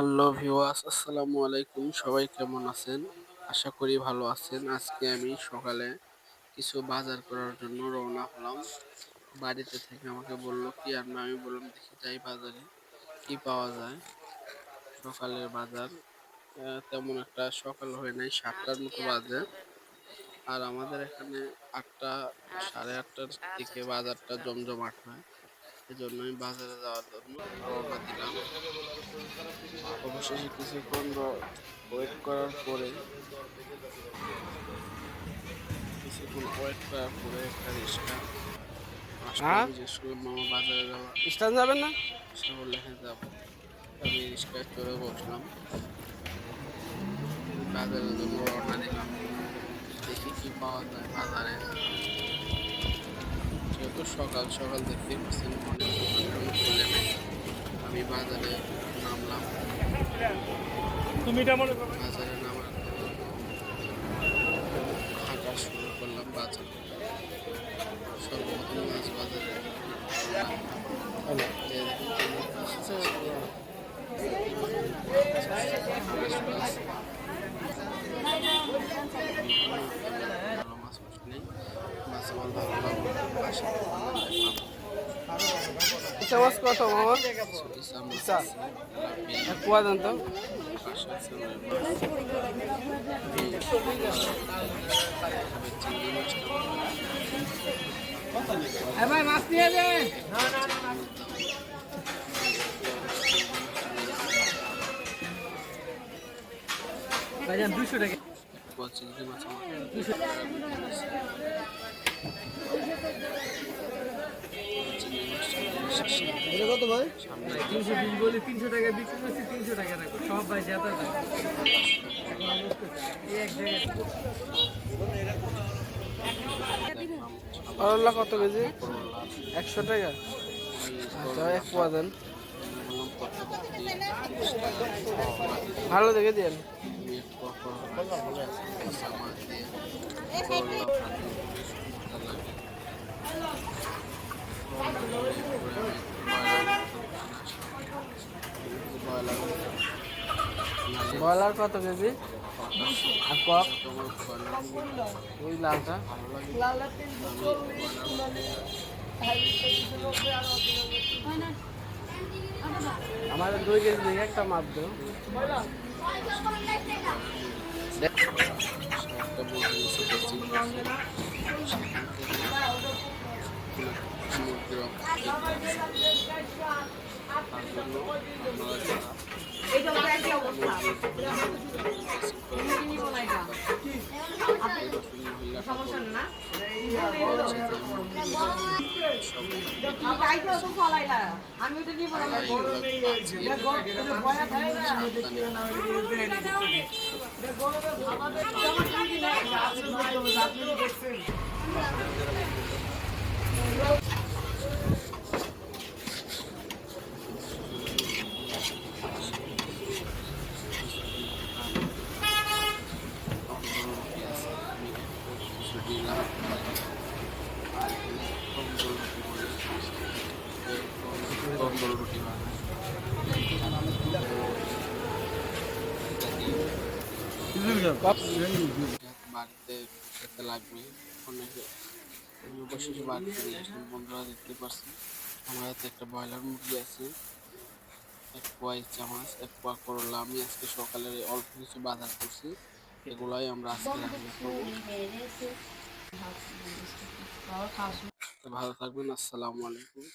Hello ভিওয়াস আসসালামু আলাইকুম। সবাই কেমন আছেন? আশা করি ভালো আছেন। আজকে আমি সকালে কিছু বাজার করার জন্য রওনা হলাম। বাড়িতে থেকে আমাকে বলল, কি আর না? আমি বললাম, দেখি যাই বাজারে, কি পাওয়া যায়? সকালের বাজার তেমন একটা সকাল হয় নাই, সাতটার মতো বাজে। আর আমাদের এখানে আটটা, সাড়ে আটটার দিকে বাজারটা জমজমাট হয়। এজন্য আমি বাজারে যাওয়ার জন্য রওনা দিলাম। অবশেষে কিছুক্ষণ ওয়েট করার পরে কিছুক্ষণ ওয়েট করার পরে একটা রিক্সা হ্যাঁ? করলাম মামা বাজারে যাওয়া স্টান যাবেন না? বললে হ্যাঁ যাব। আমি রিক্সায় চড়ে বসলাম। বাজারের জন্য রওনা দিলাম। দেখি কি পাওয়া যায় বাজারে। যেহেতু সকাল সকাল দেখতে পাচ্ছেন অনেক দোকান খুলে আমি বাজারে নামলাম। তুমি এটা মনে বাজারে নামার হাঁটা শুরু করলাম বাজারে। সর্বপ্রথম মাছ বাজারে কেমন মাছ আছে। মাছ, ভালো মাছ মাছ নেই মাছ আমার ভালো মাছ কত এক পোয়া দেন তো। ভাই মাছ নিয়ে যান ভাইজান দুশো টাকা কত ভাই? তিনশো তিনশো টাকা বিক্রি করছি তিনশো টাকা কত কেজি? একশো টাকা। আচ্ছা এক পোয়া দেন ভালো দেখে দিন মেঘ পকর কাঁচা মাছ দিয়ে করলা ভাজি করে সুন্দর লাগে ব্রয়লার ব্রয়লার কত কেজি? আর কক? ওই লালটা। আমার দুই কেজি দেখে একটা মাপ বলতে গেছে কোচিং সেখান থেকে মুরগির তার জন্য কম্বল রুটি বাড়িতে খেতে লাগবে। অনেকে অবশেষে বাড়িতে আসলাম বন্ধুরা দেখতে পাচ্ছেন, আমার হাতে একটা ব্রয়লার মুরগি আছে। এক পোয়া মাছ এক পোয়া করলা। আমি আজকে সকালে অল্প কিছু বাজার করছি। এগুলাই আমরা আজকে ভালো থাকবেন। আসসালামু আলাইকুম।